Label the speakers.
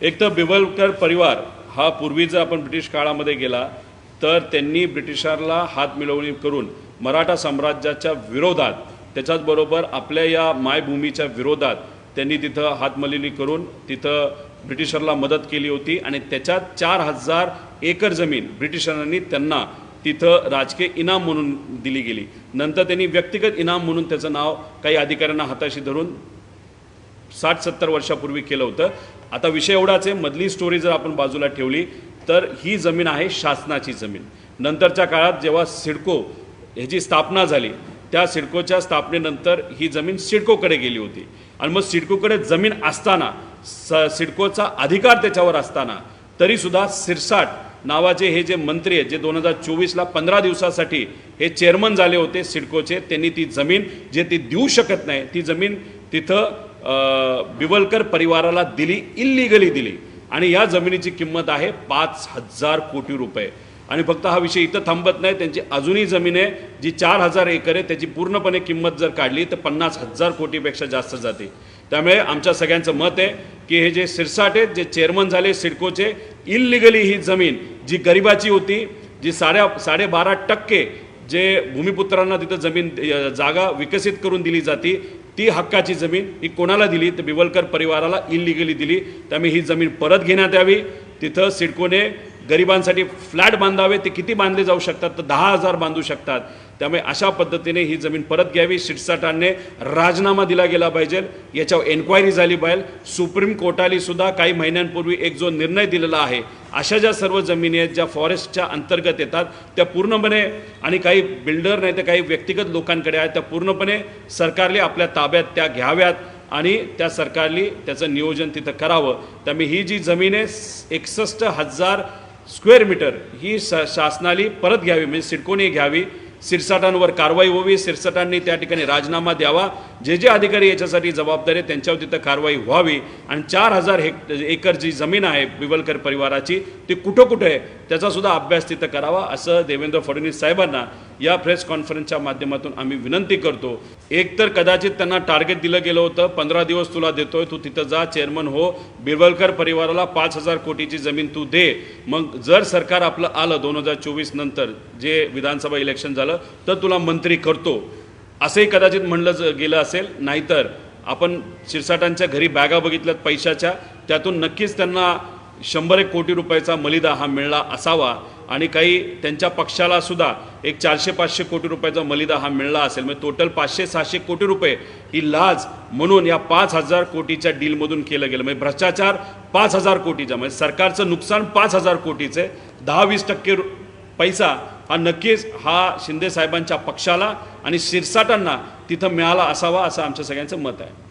Speaker 1: एक तर बिवलकर परिवार हा पूर्वी जर आपण ब्रिटिश काळामध्ये गेला तर त्यांनी ब्रिटिशांना हात मिळवणी करून मराठा साम्राज्याच्या विरोधात त्याच्याचबरोबर आपल्या या मायभूमीच्या विरोधात त्यांनी तिथं हातमलिनी करून तिथं ब्रिटिशरला मदत केली होती आणि त्याच्यात चार हजार एकर जमीन ब्रिटिशांनी त्यांना तिथं राजकीय इनाम म्हणून दिली गेली. नंतर त्यांनी व्यक्तिगत इनाम म्हणून त्याचं नाव काही अधिकाऱ्यांना हाताशी धरून साठ सत्तर वर्षापूर्वी केलं होतं. आता विषय एवढाच आहे मधली स्टोरी जर आपण बाजूला ठेवली तर ही जमीन आहे शासनाची जमीन. नंतरच्या काळात जेव्हा सिडको ह्याची स्थापना झाली त्या सिडकोच्या स्थापनेनंतर ही जमीन सिडकोकडे गेली होती. आणि मग सिडकोकडे जमीन असताना स सिडकोचा अधिकार त्याच्यावर असताना तरीसुद्धा सिरसाट नावाचे हे जे मंत्री आहेत जे दोन हजार चोवीसला पंधरा दिवसासाठी हे चेअरमन झाले होते सिडकोचे त्यांनी ती जमीन जे ती देऊ शकत नाही ती जमीन तिथं बिवलकर परिवाराला दिली इल्लिगली दिली. आणि या जमिनीची किंमत आहे पाच हजार कोटी रुपये. आणि फक्त हा विषय इथं थांबत नाही त्यांची अजूनही जमीन आहे जी चार हजार एकर आहे त्याची पूर्णपणे किंमत जर काढली तर पन्नास हजार कोटीपेक्षा जास्त जाते. त्यामुळे आमच्या सगळ्यांचं मत आहे की हे जे सिरसाट आहेत जे चेअरमन झाले सिडकोचे इल्लिगली ही जमीन जी गरिबाची होती जी साड्या साडेबारा टक्के जे भूमिपुत्रांना तिथं जमीन जागा विकसित करून दिली जाती ती हक्काची जमीन ही कोणाला दिली? तर बिवलकर परिवाराला इलिगली दिली. त्यामुळे ही जमीन परत घेण्यात यावी. तिथं सिडकोने गरिबांसाठी फ्लॅट बांधावे ते किती बांधले जाऊ शकतात? तर दहा हजार बांधू शकतात. त्यामुळे अशा पद्धतीने ही जमीन परत घ्यावी. शिटसाटांनी राजीनामा दिला गेला पाहिजे. याच्यावर एन्क्वायरी झाली पाहिजे. सुप्रीम कोर्टाने सुद्धा काही महिन्यांपूर्वी एक जो निर्णय दिलेला आहे अशा ज्या सर्व जमिनी आहेत ज्या फॉरेस्टच्या अंतर्गत येतात त्या पूर्णपणे आणि काही बिल्डर नाही तर काही व्यक्तिगत लोकांकडे आहेत त्या पूर्णपणे सरकारने आपल्या ताब्यात त्या घ्याव्यात आणि त्या सरकारने त्याचं नियोजन तिथं करावं. त्यामुळे ही जी जमीन आहे एकसष्ट हजार स्क्वेअर मीटर ही स शासनाने परत घ्यावी म्हणजे सिडकोने घ्यावी. सिरसाटांवर कारवाई व्हावी सिरसाटांनी त्या ठिकाणी राजीनामा द्यावा. जे जे अधिकारी याच्यासाठी जबाबदार आहेत त्यांच्यावर तिथं कारवाई व्हावी. आणि चार हजार हेक्ट एकर जी जमीन आहे बिवलकर परिवाराची ती कुठं कुठं आहे त्याचासुद्धा अभ्यास तिथं करावा असं देवेंद्र फडणवीस साहेबांना या प्रेस कॉन्फरन्सच्या माध्यमातून आम्ही विनंती करतो. एक तर कदाचित त्यांना टार्गेट दिलं गेलं होतं पंधरा दिवस तुला देतोय तू तिथं जा चेअरमन हो. बिरवलकर परिवाराला पाच हजार कोटीची जमीन तू दे. मग जर सरकार आपलं आलं दोन हजार चोवीस नंतर जे विधानसभा इलेक्शन झालं तर तुला मंत्री करतो. असंही कदाचित म्हणलं ज- गेलं असेल. नाहीतर आपण शिरसाटांच्या घरी बॅगा बघितल्यात पैशाच्या त्यातून नक्कीच त्यांना शंभर एक कोटी रुपयाचा मलिदा हा मिळला असावा. आणि काही त्यांच्या पक्षाला सुद्धा एक चारशे पाचशे कोटी रुपयाचा मलिदा हा मिळला असेल. म्हणजे टोटल पाचशे सहाशे कोटी रुपये ही लाज म्हणून या पाच हजार कोटीच्या डीलमधून केलं गेलं. म्हणजे भ्रष्टाचार पाच हजार कोटीचा. म्हणजे सरकारचं नुकसान पाच हजार कोटीचं. आहे दहा वीस टक्के रु- पैसा हा नक्कीच हा शिंदे साहेबांच्या पक्षाला आणि शिरसाटांना तिथं मिळाला असावा असं आमच्या सगळ्यांचं मत आहे.